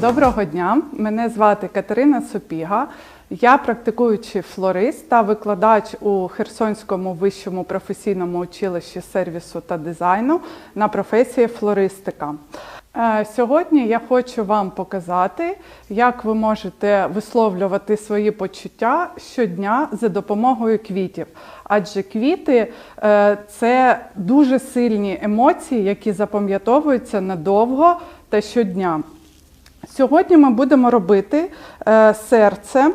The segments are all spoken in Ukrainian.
Доброго дня! Мене звати Катерина Сопіга. Я практикуючий флорист та викладач у Херсонському вищому професійному училищі сервісу та дизайну на професії флористика. Е, Сьогодні я хочу вам показати, як ви можете висловлювати свої почуття щодня за допомогою квітів. Адже квіти е, це дуже сильні емоції, які запам'ятовуються надовго та щодня. Сьогодні ми будемо робити е, серце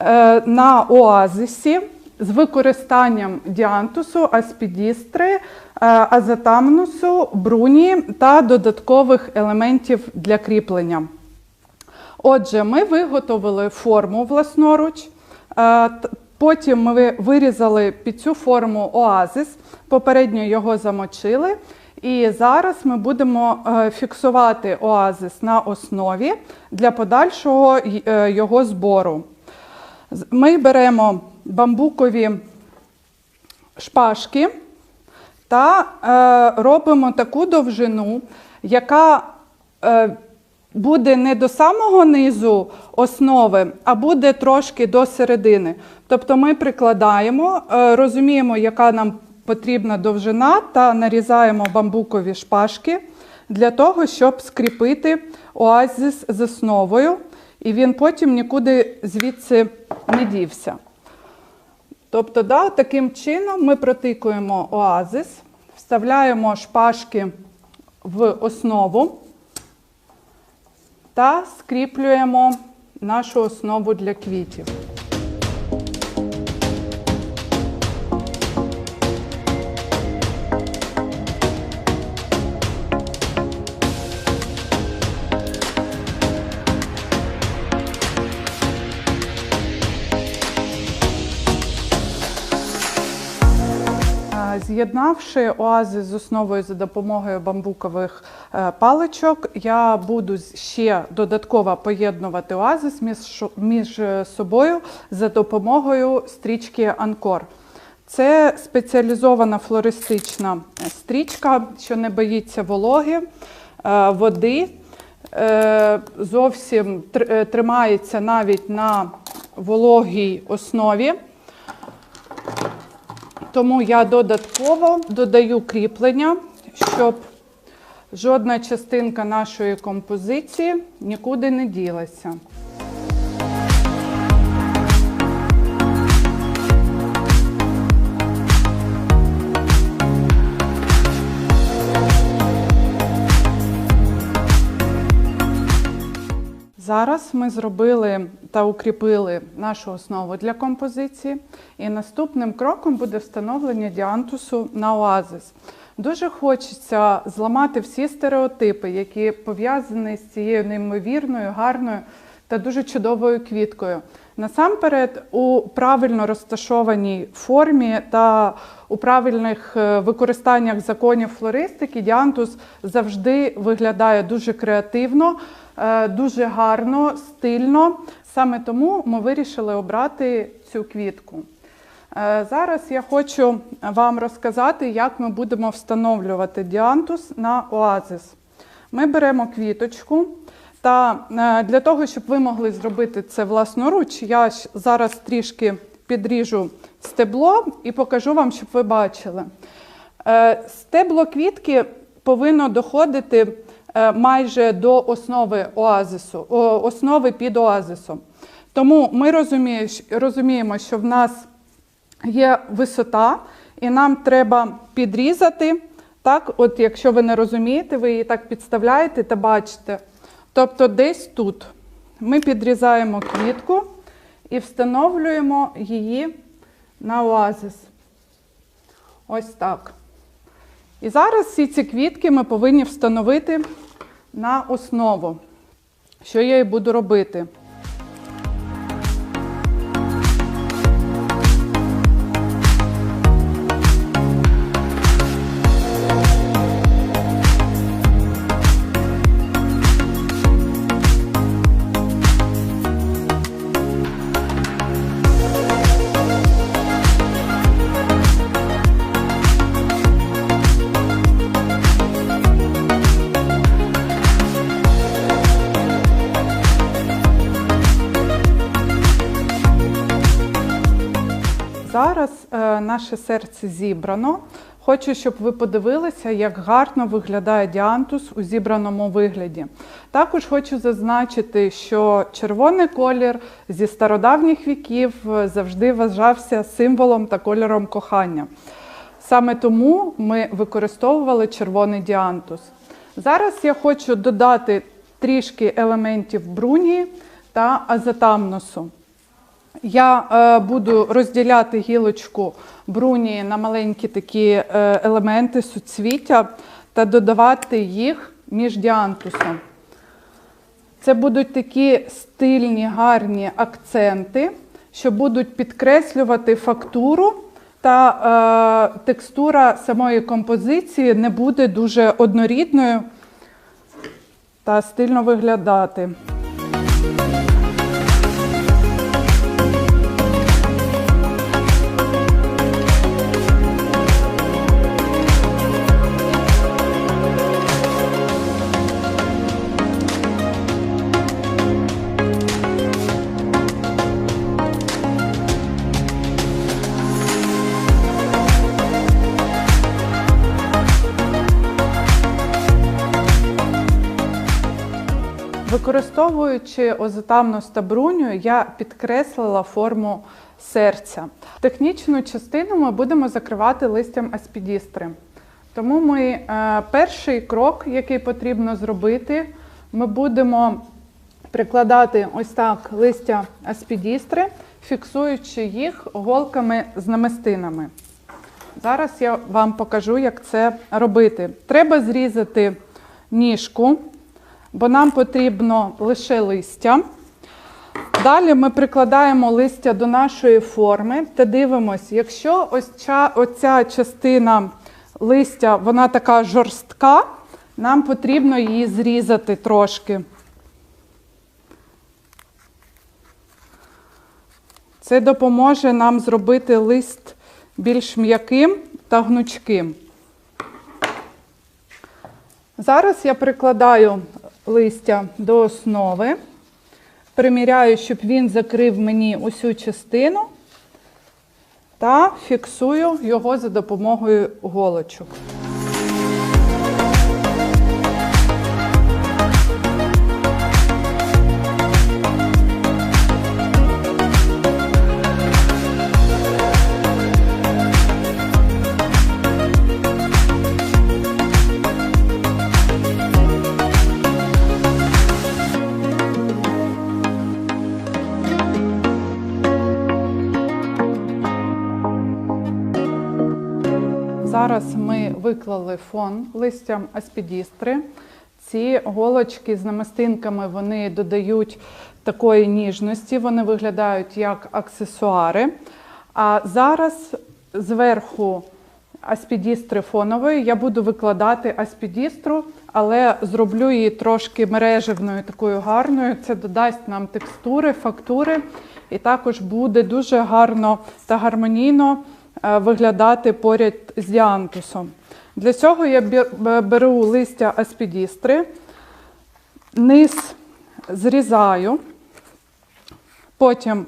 е, на оазисі з використанням діантусу, аспідістри, е, азетамнусу, бруні та додаткових елементів для кріплення. Отже, ми виготовили форму власноруч. Потім ми вирізали під цю форму оазис, попередньо його замочили. І зараз ми будемо е, фіксувати оазис на основі для подальшого е, його збору. Ми беремо бамбукові шпажки та е, робимо таку довжину, яка буде не до самого низу основи, а буде трошки до середини. Тобто ми прикладаємо, розуміємо, яка нам потрібна довжина, та нарізаємо бамбукові шпажки для того, щоб скріпити оазис з основою, і він потім нікуди звідси не дівся. Тобто, да, таким чином ми протикуємо оазис, вставляємо шпажки в основу та скріплюємо нашу основу для квітів. З'єднавши оазис з основою за допомогою бамбукових е, паличок, я буду ще додатково поєднувати оазис між, е, собою за допомогою стрічки Анкор. Це спеціалізована флористична е, стрічка, що не боїться вологи, води, зовсім тримається навіть на вологій основі. Тому я додатково додаю кріплення, щоб жодна частинка нашої композиції нікуди не ділася. Зараз ми зробили та укріпили нашу основу для композиції, і наступним кроком буде встановлення діантусу на оазис. Дуже хочеться зламати всі стереотипи, які пов'язані з цією неймовірною, гарною та дуже чудовою квіткою. Насамперед, у правильно розташованій формі та у правильних е, використаннях законів флористики діантус завжди виглядає дуже креативно, дуже гарно, стильно. Саме тому ми вирішили обрати цю квітку. Е, Зараз я хочу вам розказати, як ми будемо встановлювати діантус на оазис. Ми беремо квіточку. Та е, для того, щоб ви могли зробити це власноруч, я зараз трішки підріжу стебло і покажу вам, щоб ви бачили. Е, Стебло квітки повинно доходити е, майже до основи оазису, основи під оазисом. Тому ми розуміємо, що в нас є висота, і нам треба підрізати. Так, от якщо ви не розумієте, ви її так підставляєте та бачите. Тобто десь тут ми підрізаємо квітку і встановлюємо її на оазис. Ось так. І зараз всі ці квітки ми повинні встановити на основу. Що я і буду робити? Зараз е, наше серце зібрано. Хочу, щоб ви подивилися, як гарно виглядає діантус у зібраному вигляді. Також хочу зазначити, що червоний колір зі стародавніх віків е, завжди вважався символом та кольором кохання. Саме тому ми використовували червоний діантус. Зараз я хочу додати трішки елементів брунії та азотамносу. Я е, буду розділяти гілочку бруні на маленькі такі е, елементи суцвіття та додавати їх між діантусом. Це будуть такі стильні, гарні акценти, що будуть підкреслювати фактуру, та е, текстура самої композиції не буде дуже однорідною та стильно виглядати. Використовуючи озотамнус та бруню, я підкреслила форму серця. Технічну частину ми будемо закривати листям аспідістри. Тому ми е, перший крок, який потрібно зробити, ми будемо прикладати ось так листя аспідістри, фіксуючи їх голками з намистинами. Зараз я вам покажу, як це робити. Треба зрізати ніжку, бо нам потрібно лише листя. Далі ми прикладаємо листя до нашої форми та дивимося, якщо ось ця, оця частина листя вона така жорстка, нам потрібно її зрізати трошки. Це допоможе нам зробити лист більш м'яким та гнучким. Зараз я прикладаю листя до основи, приміряю, щоб він закрив мені усю частину та фіксую його за допомогою голочок. Виклали фон листям аспідістри. Ці голочки з намистинками вони додають такої ніжності, вони виглядають як аксесуари. А зараз зверху аспідістри фонової я буду викладати аспідістру, але зроблю її трошки мережевною, такою гарною. Це додасть нам текстури, фактури, і також буде дуже гарно та гармонійно е, виглядати поряд з діантусом. Для цього я беру листя аспідістри, низ зрізаю, потім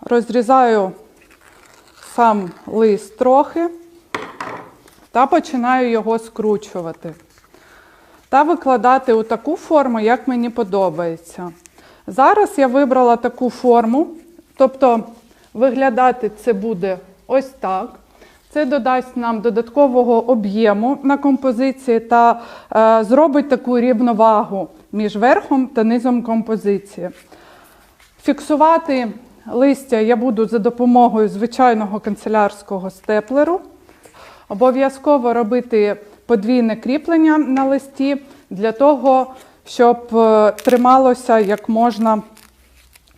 розрізаю сам лист трохи та починаю його скручувати. Та викладати у таку форму, як мені подобається. Зараз я вибрала таку форму, тобто виглядати це буде ось так. Це додасть нам додаткового об'єму на композиції та е, зробить таку рівновагу між верхом та низом композиції. Фіксувати листя я буду за допомогою звичайного канцелярського степлеру. Обов'язково робити подвійне кріплення на листі для того, щоб е, трималося як можна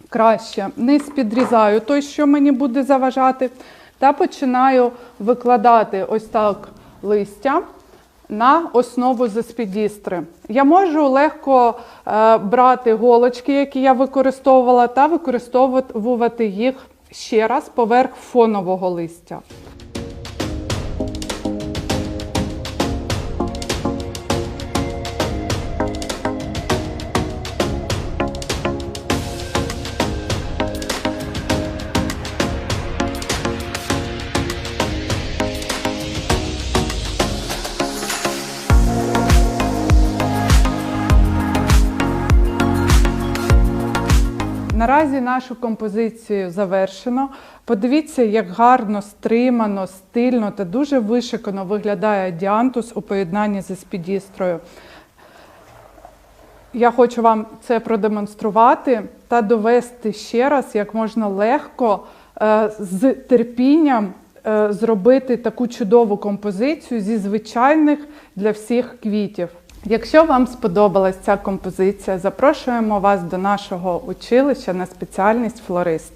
краще. Низ підрізаю той, що мені буде заважати, та починаю викладати ось так листя на основу заспідістри. Я можу легко е, брати голочки, які я використовувала, та використовувати їх ще раз поверх фонового листя. Наразі нашу композицію завершено. Подивіться, як гарно, стримано, стильно та дуже вишикано виглядає діантус у поєднанні зі спідістрою. Я хочу вам це продемонструвати та довести ще раз, як можна легко е, з терпінням е, зробити таку чудову композицію зі звичайних для всіх квітів. Якщо вам сподобалась ця композиція, запрошуємо вас до нашого училища на спеціальність флорист.